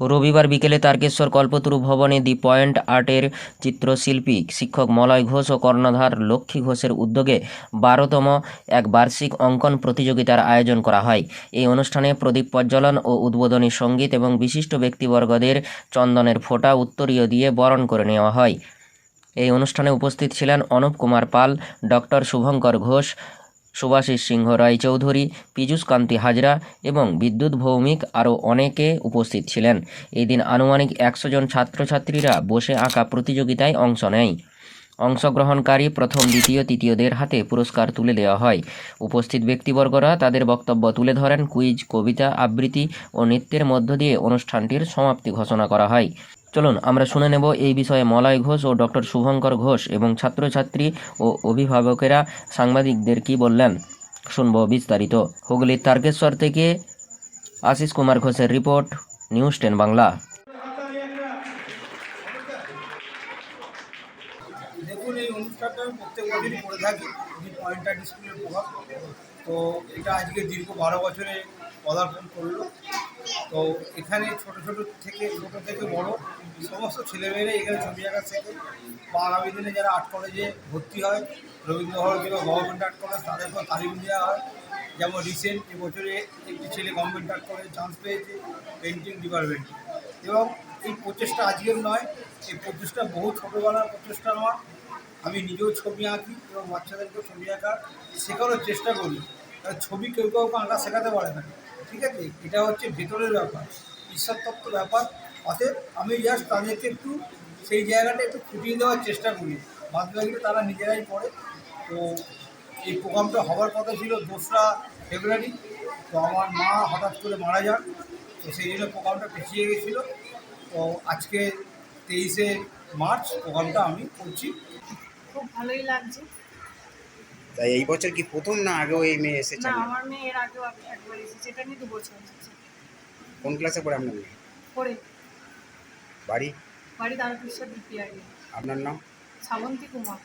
রবিবার বিকেলে তারকেশ্বর কল্পতরু ভবনে দি পয়েন্ট আর্টের চিত্রশিল্পী শিক্ষক মলয় ঘোষ ও কর্ণধার লক্ষ্মী ঘোষের উদ্যোগে বারোতম এক বার্ষিক অঙ্কন প্রতিযোগিতার আয়োজন করা হয়। এই অনুষ্ঠানে প্রদীপ প্রজ্বলন ও উদ্বোধনী সংগীত এবং বিশিষ্ট ব্যক্তিবর্গদের চন্দনের ফোঁটা উত্তরীয় দিয়ে বরণ করে নেওয়া হয়। এই অনুষ্ঠানে উপস্থিত ছিলেন অনুপ কুমার পাল, ডক্টর শুভঙ্কর ঘোষ সুভাষিস সিংহ রায়চৌধুরী, পীযূষ কান্তি হাজরা এবং বিদ্যুৎ ভৌমিক আরও অনেকে উপস্থিত ছিলেন। এই দিন আনুমানিক একশো জন ছাত্রছাত্রীরা বসে আঁকা প্রতিযোগিতায় অংশ নেয়। অংশগ্রহণকারী প্রথম, দ্বিতীয়, তৃতীয়দের হাতে পুরস্কার তুলে দেওয়া হয়। উপস্থিত ব্যক্তিবর্গরা তাদের বক্তব্য তুলে ধরেন, কুইজ, কবিতা, আবৃত্তি ও নৃত্যের মধ্য দিয়ে অনুষ্ঠানটির সমাপ্তি ঘোষণা করা হয়। চলুন, আমরা শুনে নেব এই বিষয়ে মলয় ঘোষ ও ডক্টর শুভঙ্কর ঘোষ এবং ছাত্রছাত্রী ও অভিভাবকেরা সাংবাদিকদের কি বললেন। শুনব বিস্তারিত। হুগলির তারকেশ্বর থেকে আশিস কুমার ঘোষের রিপোর্ট, নিউজ টেন বাংলা। দেখুন, এই অনুষ্ঠানটা প্রত্যেক বছরই করে থাকি। প্রভাব। তো এটা আজকে দীর্ঘ বারো বছরে পদার্পণ করল। তো এখানে ছোট ছোট থেকে ছোট থেকে বড় সমস্ত ছেলেমেয়েরা এখানে ছবি আঁকা শেখে। বা আগামী দিনে যারা আর্ট কলেজে ভর্তি হয় রবীন্দ্রভারতী বা গভর্নমেন্ট আর্ট কলেজ তাদেরকেও তালিম দেওয়া হয়। যেমন রিসেন্ট এবছরে একটি ছেলে গভর্নমেন্ট আর্ট কলেজে চান্স পেয়েছে পেন্টিং ডিপার্টমেন্টে এবং এই প্রচেষ্টা আজকের নয়, এই প্রচেষ্টা বহু ছোটোবেলার প্রচেষ্টা আমার আমি নিজেও ছবি আঁকি এবং বাচ্চাদেরকেও ছবি আঁকা শেখানোর চেষ্টা করি। ছবি কেউ কাউকে আঁকা শেখাতে পারে না। ঠিক আছে? এটা হচ্ছে ভেতরের ব্যাপার, ঈশ্বরতত্ত্ব ব্যাপার। অতএব আমি জাস্ট তাদেরকে একটু সেই জায়গাটা একটু ফুটিয়ে দেওয়ার চেষ্টা করি। বাদ বাকিটা তারা নিজেরাই পড়ে তো এই প্রোগ্রামটা হওয়ার কথা ছিল দোসরা ফেব্রুয়ারি। তো আমার মা হঠাৎ করে মারা যান। তো সেই জন্য প্রোগ্রামটা পিছিয়ে গেছিল। তো আজকে তেইশে মার্চ প্রোগ্রামটা আমি করছি। খুব ভালোই লাগছে। তাই এই বছর কি প্রথম না আগেও এই মেয়ে এসেছে? না আমার মেয়ে এর আগেও এক- একবার এসেছে এটা নিয়ে দু বছর এসেছে কোন ক্লাসে পড়ে আপনার মেয়ে? পড়ে। বাড়ি? বাড়ি তারকেশ্বর দ্বিতীয় আপনার নাম? শ্রাবন্তী কুমার।